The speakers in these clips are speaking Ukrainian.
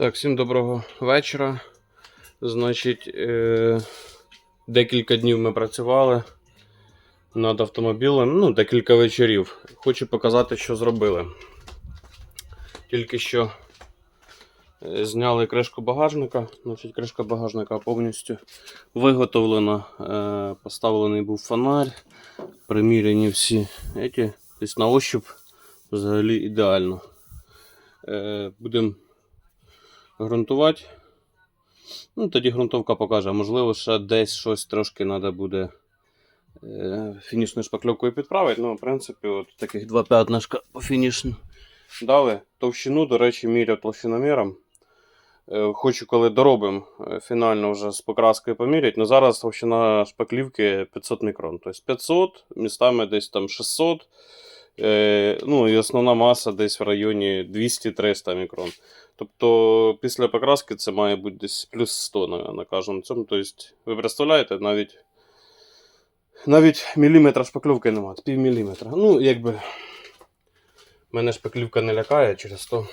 Так, всім доброго вечора. Значить, е, декілька днів ми працювали над автомобілем, ну, декілька вечорів. Хочу показати, що зробили. Тільки що е, зняли кришку багажника. Значить, кришка багажника повністю виготовлена. Е, поставлений був фонарь, приміряні всі. Эти, тобто на ощуп взагалі ідеально. Е, Будемо ґрунтувати. Ну, тоді ґрунтовка покаже. Можливо, ще десь щось трошки треба буде е, фінішною шпакльовкою підправити. Ну, в принципі, от таких два п'ятнишка по фінішну дали. Товщину, до речі, міряв толщиноміром. Е, хочу, коли доробимо е, фінально вже з покраскою поміряти. Ну, зараз товщина шпаклівки 500 мікрон. Тобто 500, містами десь там 600. Е, ну і основна маса десь в районі 200-300 мікрон. Тобто після покраски це має бути десь плюс 100 на, на цьому. Тобто, ви представляєте, навіть навіть міліметра шпаклівки немає, пів міліметра. Ну, якби мене шпаклівка не лякає через то.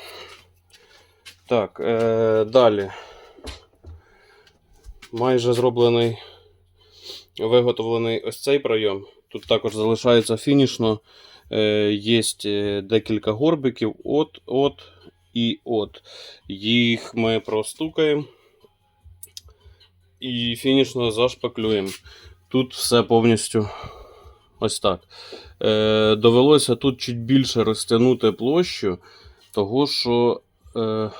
Так, е, далі. Майже зроблений, виготовлений ось цей пройом. Тут також залишається фінішно. Е, Є декілька горбиків от, от і от. Їх ми простукаємо і фінішно зашпаклюємо. Тут все повністю ось так. Е, Довелося тут чуть більше розтягнути площу, того що е,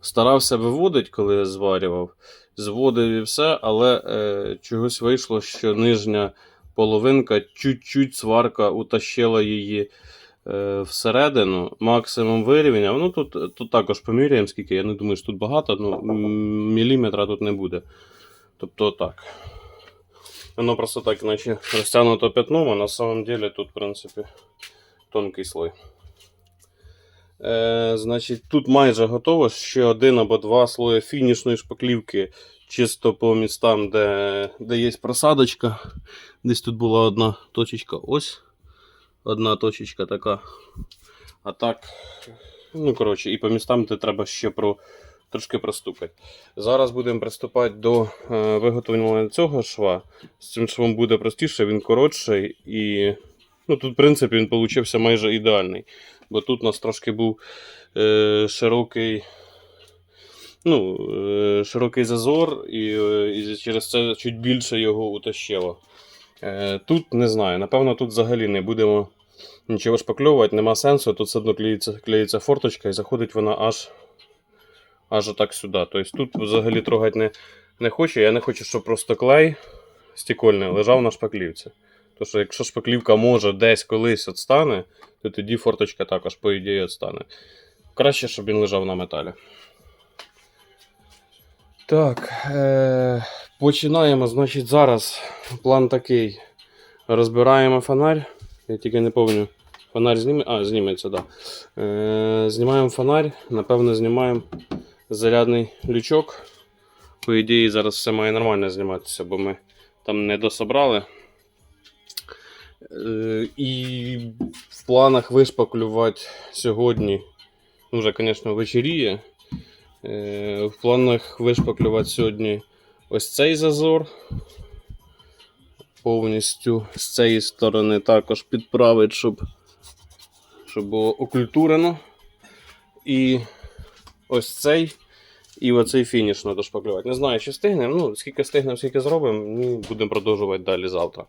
старався виводити, коли я зварював. Зводив і все, але е, чогось вийшло, що нижня половинка, чуть-чуть сварка утащила її всередину, максимум вирівняв. Ну тут, тут також поміряємо, скільки. Я не думаю, що тут багато, ну, міліметра тут не буде. Тобто так. Воно просто так, наче розтягнуто пятном, а на самом деле тут, в принципі, тонкий слой. Е, значить, тут майже готово ще один або два слої фінішної шпаклівки, чисто по містам, де, де є просадочка. Десь тут була одна точечка. Ось. Одна точечка така. А так, ну, коротше, і по містам, де треба ще про, трошки простукати. Зараз будемо приступати до е, виготовлення цього шва. З цим швом буде простіше, він коротший і. Ну, тут, в принципі, він получився майже ідеальний. Бо тут у нас трошки був е, широкий, ну, е, широкий зазор, і, е, і через це чуть більше його утащило. Е, тут не знаю, напевно, тут взагалі не будемо нічого шпакльовувати, нема сенсу. Тут все одно клеїться, клеїться форточка і заходить вона аж аж отак сюди. Тобто тут взагалі трогати не, не хочу. Я не хочу, щоб просто клей стікольний лежав на шпаклівці. Тому що якщо шпаклівка може десь колись відстане, то тоді форточка також, по ідеї, відстане. Краще, щоб він лежав на металі. Так, е- починаємо. Значить, зараз план такий. Розбираємо фонарь. Я тільки не пам'ятаю. Фонарь зніме. А, зніметься. Да. Е- знімаємо фонарь, напевно, знімаємо зарядний лючок. По ідеї, зараз все має нормально зніматися, бо ми там не дособрали. Е, І в планах вишпаклювати сьогодні, ну вже, звісно, вечеріє. Е, В планах вишпаклювати сьогодні ось цей зазор. Повністю з цієї сторони також підправити, щоб, щоб було окультурено. І ось цей. І оцей фініш треба шпаклювати. Не знаю, чи встигнемо. Ну, скільки встигнемо, скільки зробимо, і будемо продовжувати далі завтра.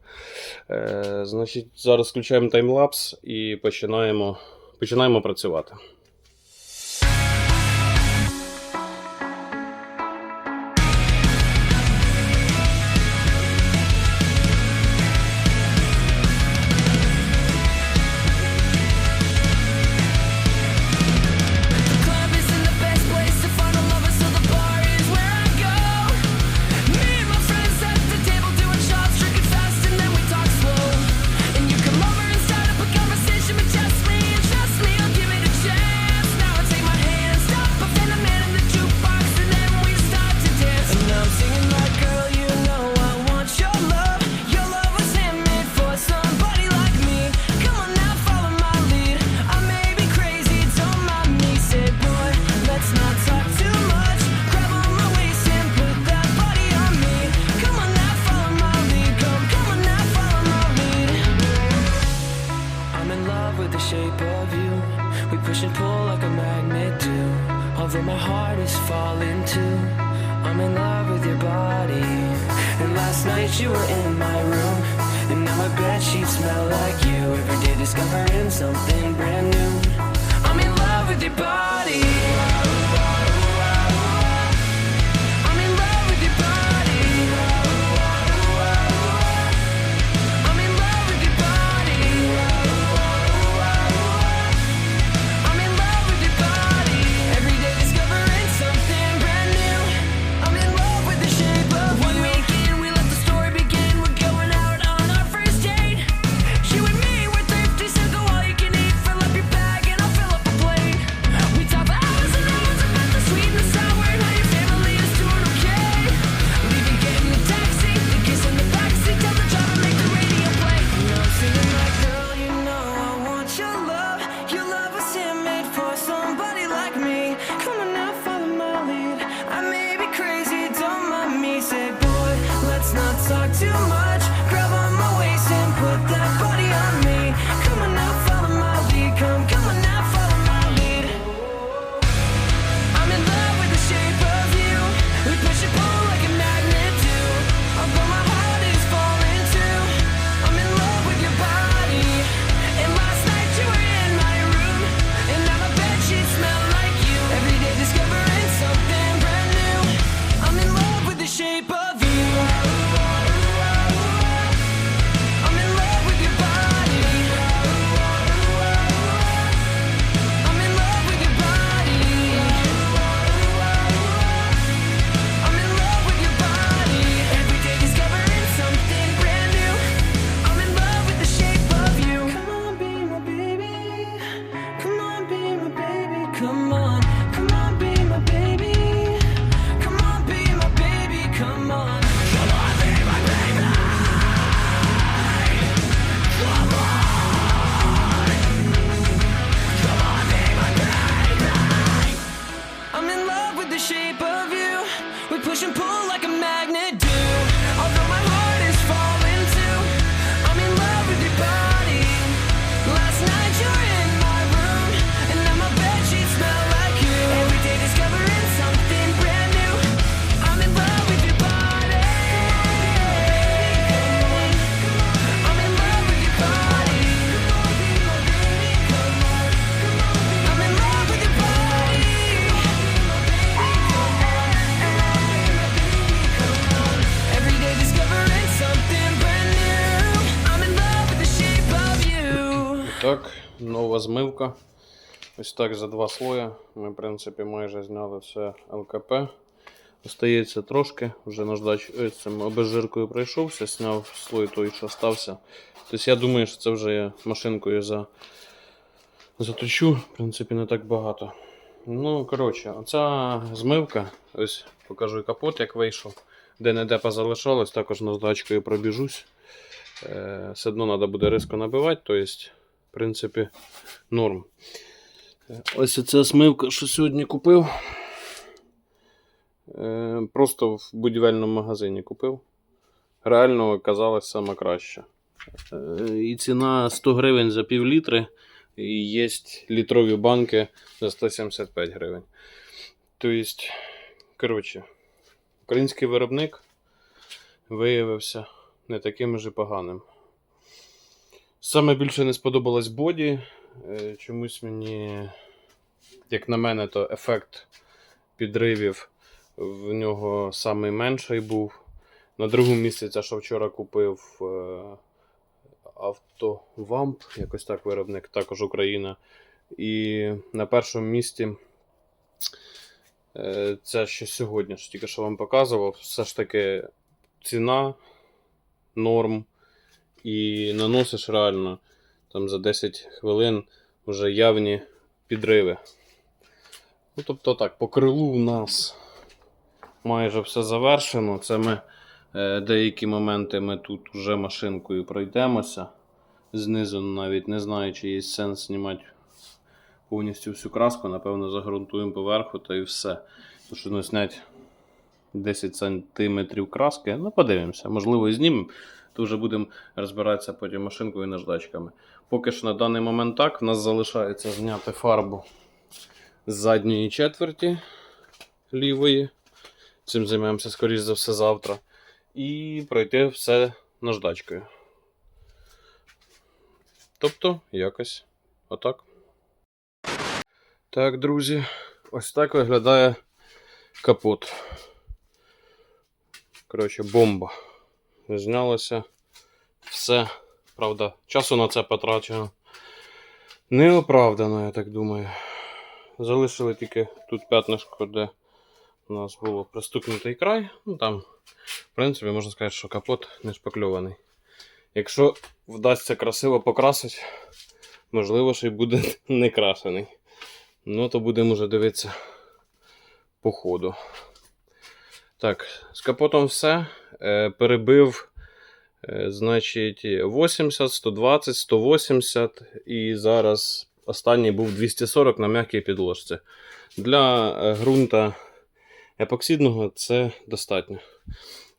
Е, Значить, зараз включаємо таймлапс і починаємо, починаємо працювати. Готова змивка. Ось так за два слоя. Ми, в принципі, майже зняли все ЛКП. Остається трошки, вже наждач е, цим обезжиркою пройшовся, зняв слой той, що стався. Тобто, я думаю, що це вже я машинкою за... заточу, в принципі, не так багато. Ну, коротше, оця змивка, ось покажу капот, як вийшов. Де-не-де позалишалось, також наждачкою пробіжусь. Е, все одно треба буде риску набивати. Тобто принципі, норм. Ось ця смивка, що сьогодні купив. Е, просто в будівельному магазині купив. Реально оказалась саме краще. І ціна 100 гривень за пів літри. І є літрові банки за 175 гривень. Тобто, коротше, український виробник виявився не таким же поганим. Саме більше не сподобалось боді. Е, чомусь мені, як на мене, то ефект підривів в нього найменший був. На другому місці це, що вчора купив е, автовамп, якось так виробник, також Україна. І на першому місці е, це ще сьогодні, що тільки що вам показував, все ж таки ціна норм і наносиш реально там за 10 хвилин вже явні підриви. Ну, Тобто так, по крилу у нас майже все завершено. Це ми е, деякі моменти ми тут вже машинкою пройдемося. Знизу навіть не знаю, чи є сенс знімати повністю всю краску, напевно, загрунтуємо поверху та і все. Тому що ну, зняти 10 см краски, ну подивимося, можливо, і знімемо. Дуже будемо розбиратися потім машинкою і наждачками. Поки що на даний момент так. В нас залишається зняти фарбу з задньої четверті лівої. Цим займемося, скоріш за все, завтра. І пройти все наждачкою. Тобто, якось отак. Так, друзі, ось так виглядає капот. Коротше, бомба. Знялося все. Правда, часу на це потрачено. Неоправдано, я так думаю. Залишили тільки тут п'ятнишко, де у нас було пристукнутий край. Ну там, в принципі, можна сказати, що капот не шпакльований. Якщо вдасться красиво покрасити, можливо, що й буде не крашений. Ну, то будемо вже дивитися по ходу. Так, з капотом все. Е, перебив, е, значить, 80, 120, 180 і зараз останній був 240 на м'якій підложці. Для е, ґрунта епоксидного це достатньо.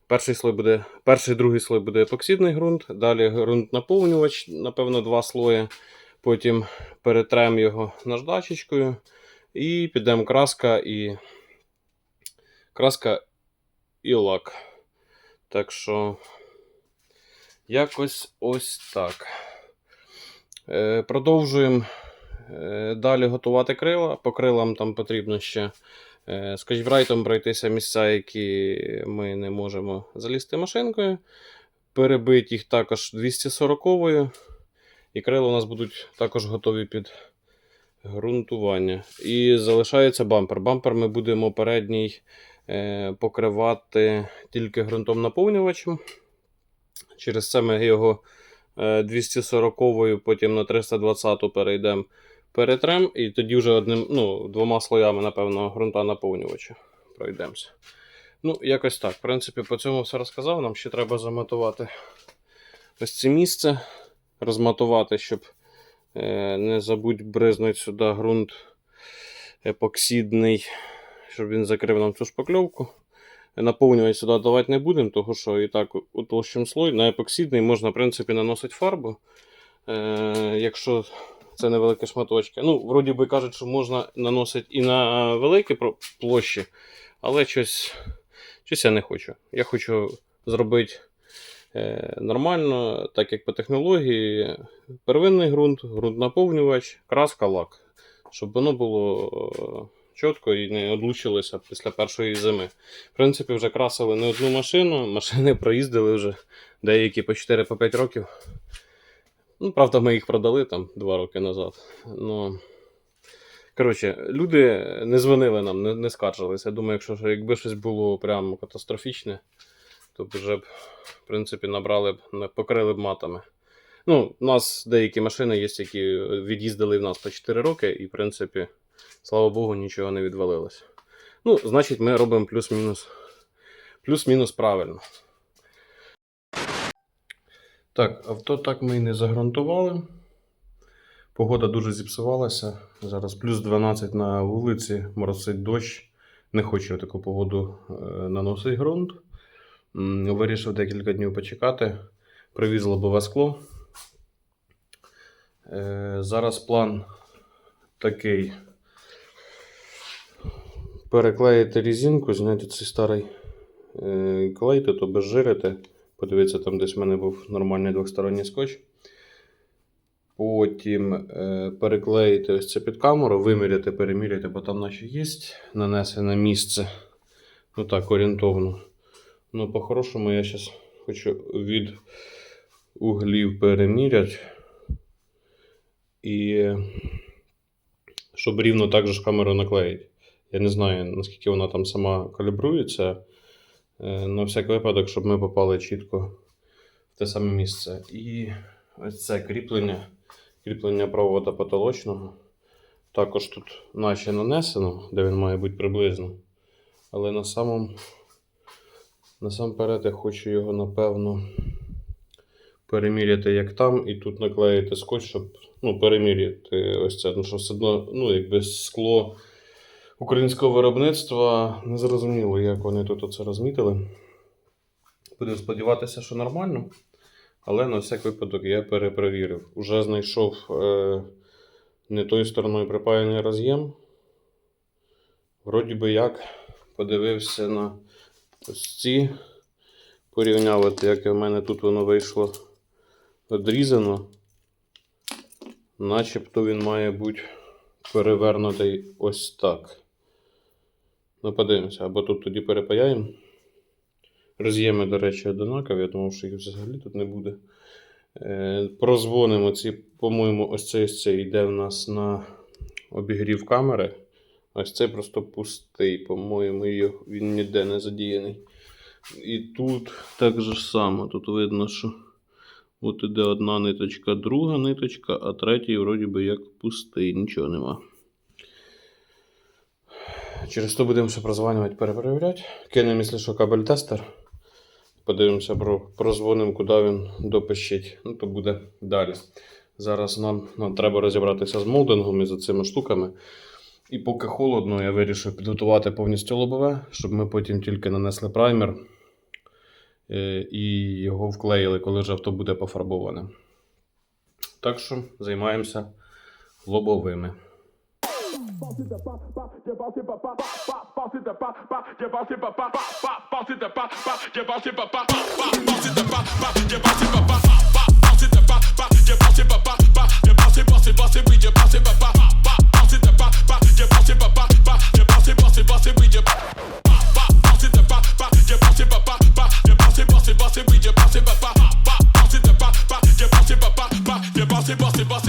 Перший слой буде, перший другий слой буде епоксидний ґрунт, далі ґрунт наповнювач, напевно, два слої. Потім перетрем його наждачечкою і підемо краска і краска і лак. Так що, якось ось так. Е, продовжуємо е, далі готувати крила. По крилам там потрібно ще е, скотчбрайтом пройтися місця, які ми не можемо залізти машинкою. Перебити їх також 240-ю. І крила у нас будуть також готові під ґрунтування. І залишається бампер. Бампер ми будемо передній покривати тільки ґрунтом наповнювачем. Через це ми його е, 240-ю, потім на 320 перейдемо перетрем, і тоді вже одним, ну, двома слоями, напевно, ґрунта наповнювача пройдемося. Ну, якось так. В принципі, по цьому все розказав. Нам ще треба замотувати ось це місце, розмотувати, щоб е, не забудь бризнути сюди ґрунт епоксидний, щоб він закрив нам цю шпакльовку. Наповнювати сюди давати не будемо, тому що і так утолщим слой. На епоксидний можна, в принципі, наносити фарбу. Е, якщо це невеликі шматочки. Ну, вроді би кажуть, що можна наносити і на великі площі, але щось, щось я не хочу. Я хочу зробити е, нормально, так як по технології. Первинний ґрунт, ґрунт наповнювач, краска, лак. Щоб воно було чітко і не одлучилося після першої зими. В принципі, вже красили не одну машину, машини проїздили вже деякі по 4-5 років. Ну, правда, ми їх продали там 2 роки назад. Ну, коротше, люди не дзвонили нам, не, не скаржилися. Я думаю, якщо якби щось було прям катастрофічне, то вже б, в принципі, набрали б, покрили б матами. Ну, у нас деякі машини є, які від'їздили в нас по 4 роки, і, в принципі, слава Богу, нічого не відвалилося. Ну, значить, ми робимо плюс-мінус. Плюс-мінус правильно. Так, авто так ми і не загрунтували. Погода дуже зіпсувалася. Зараз плюс 12 на вулиці, моросить дощ. Не хочу в таку погоду е, наносити ґрунт. Вирішив декілька днів почекати. Привіз лобове скло. Е, Зараз план такий. Переклеїти різинку, зняти цей старий е, клей, тут обезжирити. Подивіться, там десь в мене був нормальний двосторонній скотч. Потім е, переклеїти ось це під камеру, виміряти, переміряти, бо там наче є нанесене місце. Ну так, орієнтовно. Ну, по-хорошому, я зараз хочу від углів переміряти. І е, щоб рівно так же камеру наклеїти. Я не знаю, наскільки вона там сама калібрується. Е, На всяк випадок, щоб ми попали чітко в те саме місце. І ось це кріплення, кріплення провода потолочного. Також тут наче нанесено, де він має бути приблизно. Але на самому насамперед я хочу його, напевно, переміряти як там, і тут наклеїти скотч, щоб ну, переміряти ось це. Ну, що все одно, ну, якби скло українського виробництва. Не зрозуміло, як вони тут оце розмітили. Будемо сподіватися, що нормально. Але на всяк випадок я перепровірив. Уже знайшов е, не тою стороною припаяний роз'єм. Вроді би як подивився на ось ці, порівняв, от як в мене тут воно вийшло одрізано. Начебто він має бути перевернутий ось так. Ну, подивимося, або тут тоді перепаяємо. Роз'єми, до речі, одинакові, я думав, що їх взагалі тут не буде. Е, прозвонимо ці, по-моєму, ось цей ось цей йде в нас на обігрів камери. Ось цей просто пустий, по-моєму, він ніде не задіяний. І тут так же само. Тут видно, що от іде одна ниточка, друга ниточка, а третій вроді би як пустий, нічого нема. Через то будемо ще прозванювати, перепровіряти. Кинемо, якщо що, кабель тестер. Подивимося, про, прозвонимо, куди він допищить. Ну, то буде далі. Зараз нам, нам треба розібратися з молдингом і за цими штуками. І поки холодно, я вирішив підготувати повністю лобове, щоб ми потім тільки нанесли праймер е, і його вклеїли, коли вже авто буде пофарбоване. Так що займаємося лобовими. passé de pas, pas, j'ai passé papa, pas, passé de pas, pas, j'ai passé papa, pas, passé de pas, pas, j'ai passé papa, pas, passé de pas, pas, j'ai passé papa, pas, passé de pas, pas, j'ai passé papa, pas, j'ai passé, passé, passé, oui, j'ai passé papa, pas, passé de pas, pas, j'ai passé papa, pas, j'ai passé, passé, passé, oui, j'ai passé papa, pas, j'ai passé papa, pas, j'ai passé, passé, passé, oui, j'ai passé papa, pas, passé de pas, pas, j'ai passé papa, pas, j'ai passé, passé, passé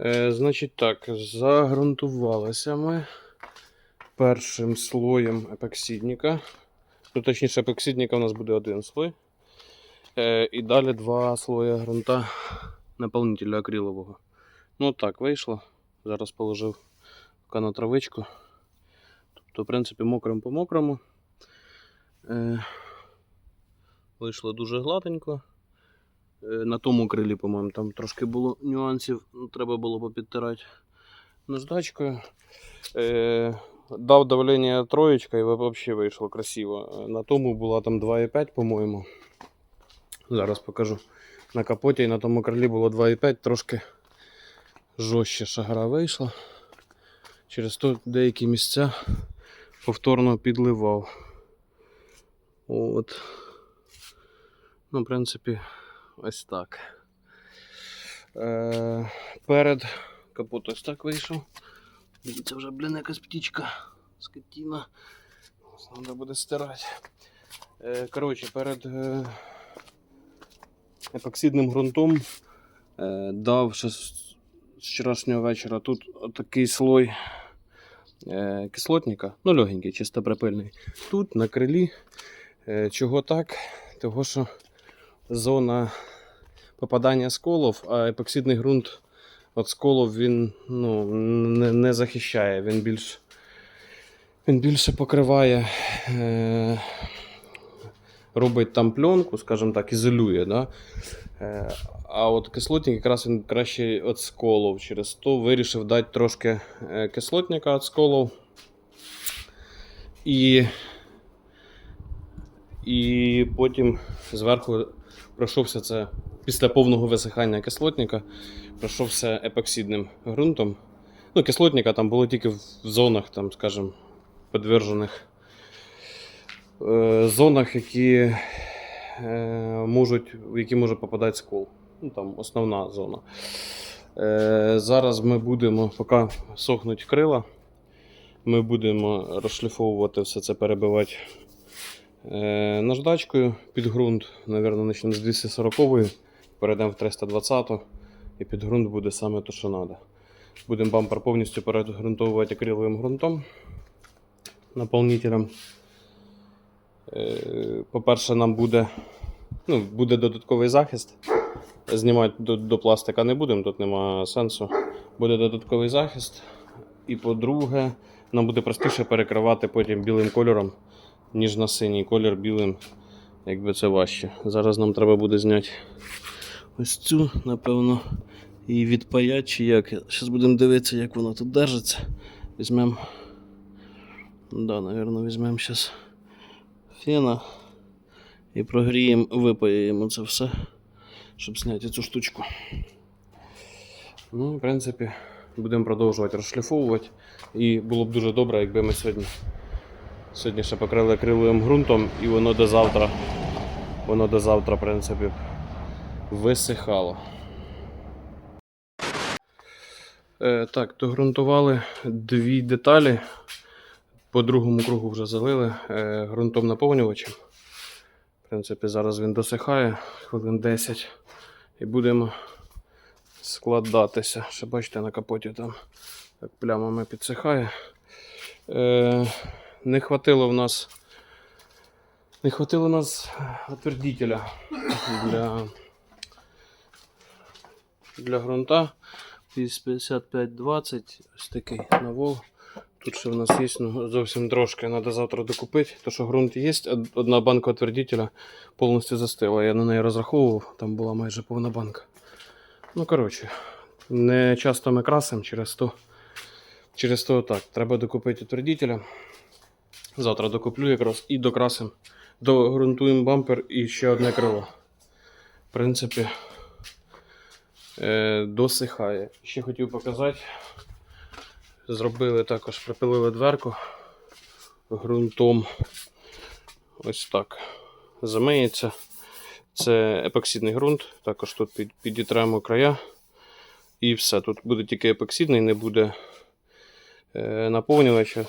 Е, значить так, загрунтувалися ми першим слоєм епоксидника. Ну, точніше, епоксидника у нас буде один слой. Е, і далі два слої ґрунта наповнителя акрилового. Ну так вийшло. Зараз положив на травичку. Тобто, в принципі, мокрим по мокрому. Е, вийшло дуже гладенько. Е, На тому крилі, по-моєму, там трошки було нюансів, ну, треба було попідтирати наждачкою. Е, дав давлення троєчка і взагалі вийшло красиво. Е, На тому була там 2,5, по-моєму. Зараз покажу. На капоті і на тому крилі було 2,5, трошки жорстче шагра вийшла. Через то деякі місця повторно підливав. От. Ну, в принципі, ось так. Е, перед капот ось так вийшов. Дивіться, вже, блін, якась птічка. Скотіна. Треба буде стирати. Е, коротше, перед е, епоксидним ґрунтом е, дав ще з вчорашнього вечора тут отакий слой е, кислотника. Ну, легенький, чисто припильний. Тут на крилі. Е, чого так? Того, що зона попадання сколів, а епоксидний ґрунт від сколів він ну, не, не захищає. Він більш він більше покриває е, робить там пленку, скажімо так, ізолює. Да? Е, А от кислотник якраз він краще від сколов. Через то вирішив дати трошки е, кислотника від сколов. І, і потім зверху пройшовся це після повного висихання кислотника, пройшовся епоксидним ґрунтом. Ну, кислотника там було тільки в зонах, там, скажімо, підтверджених е, зонах, які е, можуть, в які може попадати скол. Ну, там основна зона. Е, зараз ми будемо, поки сохнуть крила, ми будемо розшліфовувати все це, перебивати наждачкою під ґрунт. Навірно, почнемо з 240 перейдемо в 320 і під ґрунт буде саме те, що треба. Будемо бампер повністю перегрунтовувати акриловим ґрунтом наповнителем. Е, По-перше, нам буде, ну, буде додатковий захист. Знімати до, до пластика не будемо, тут немає сенсу. Буде додатковий захист. І по-друге, нам буде простіше перекривати потім білим кольором, ніж на синій колір білим, якби це важче. Зараз нам треба буде зняти ось цю, напевно, і відпаять чи як. Зараз будемо дивитися, як воно тут держиться. Візьмемо. Да, напевно, візьмемо зараз фена і прогріємо, випаємо це все, щоб зняти цю штучку. Ну, в принципі, будемо продовжувати розшліфовувати. І було б дуже добре, якби ми сьогодні, сьогодні ще покрили акриловим ґрунтом і воно до завтра, воно до завтра, в принципі, висихало. Е, так, догрунтували дві деталі. По другому кругу вже залили е, ґрунтом наповнювачем. В принципі, зараз він досихає хвилин 10 і будемо складатися. Ще бачите, на капоті там як плямами підсихає. Е, не хватило в нас. Не хватило нас отвердителя для, для ґрунта. 55-20, ось такий навол. Тут ще в нас є ну, зовсім трошки, треба завтра докупити. То що ґрунт є, одна банка отвердителя повністю застила. Я на неї розраховував, там була майже повна банка. Ну, коротше, не часто ми красимо через то. Через то так, треба докупити отвердителя. Завтра докуплю якраз і докрасимо. Догрунтуємо бампер і ще одне крило. В принципі, е, досихає. Ще хотів показати. Зробили також, припилили дверку ґрунтом. Ось так. Замиється. Це епоксидний ґрунт. Також тут під, підітремо края. І все. Тут буде тільки епоксидний, не буде е, наповнювача.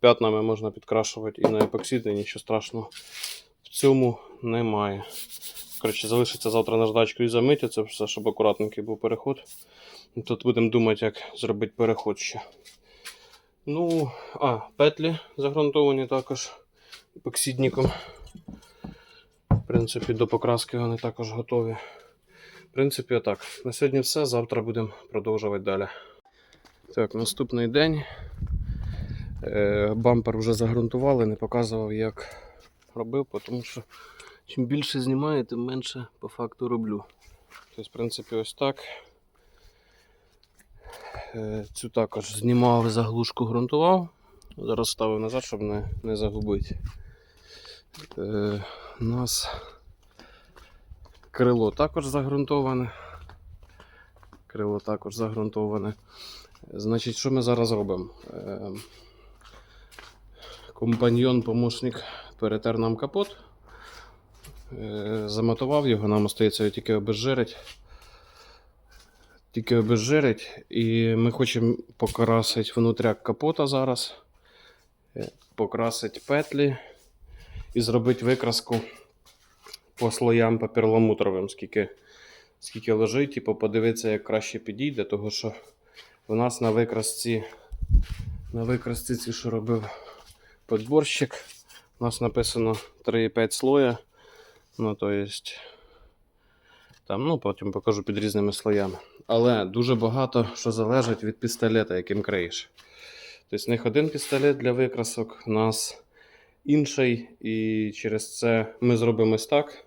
П'ятнами можна підкрашувати і на епоксидний, нічого страшного в цьому немає. Коротше, залишиться завтра наждачку і замиття, це все, щоб акуратненький був переход. Тут будемо думати, як зробити переход ще. Ну, а, петлі загрунтовані також епоксидником. В принципі, до покраски вони також готові. В принципі, отак. На сьогодні все. Завтра будемо продовжувати далі. Так, наступний день. Е, Бампер вже загрунтували, не показував, як робив, тому що чим більше знімаю, тим менше по факту роблю. Тобто, в принципі, ось так. Е, Цю також знімав заглушку ґрунтував. Зараз ставив назад, щоб не, не загубити. Е, у нас крило також загрунтоване. Крило також загрунтоване. Значить, що ми зараз робимо? Компаньйон, помощник перетер нам капот. Е, Замотував його, нам остається тільки обезжирить. Тільки обезжирить. І ми хочемо покрасити внутряк капота зараз. Е, Покрасити петлі і зробити викраску по слоям по перламутровим, скільки, скільки лежить, типу, подивитися, як краще підійде, тому що в нас на викрасці, на викрасці ці, що робив подборщик, у нас написано 3,5 слоя. Ну, то есть, там, ну, потім покажу під різними слоями. Але дуже багато що залежить від пістолета, яким криєш. Тобто, в них один пістолет для викрасок, у нас інший, і через це ми зробимо ось так.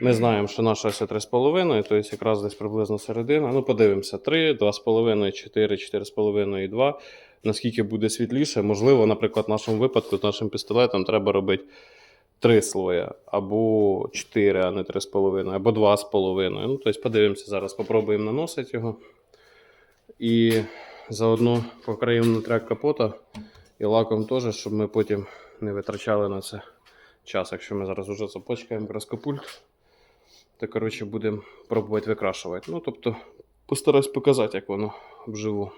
Ми знаємо, що наша ось 3,5, тобто якраз десь приблизно середина. Ну, подивимося, 3, 2,5, 4, 4,5 і 2. Наскільки буде світліше, можливо, наприклад, в нашому випадку з нашим пістолетом треба робити 3 слоя, або 4, а не 3,5, або 2,5. Ну, тобто подивимося зараз, попробуємо наносити його. І заодно покриємо трек капота і лаком теж, щоб ми потім не витрачали на це час. Якщо ми зараз вже започкаємо краскопульт, то коротше будемо пробувати викрашувати. Ну, тобто, постараюсь показати, як воно вживу.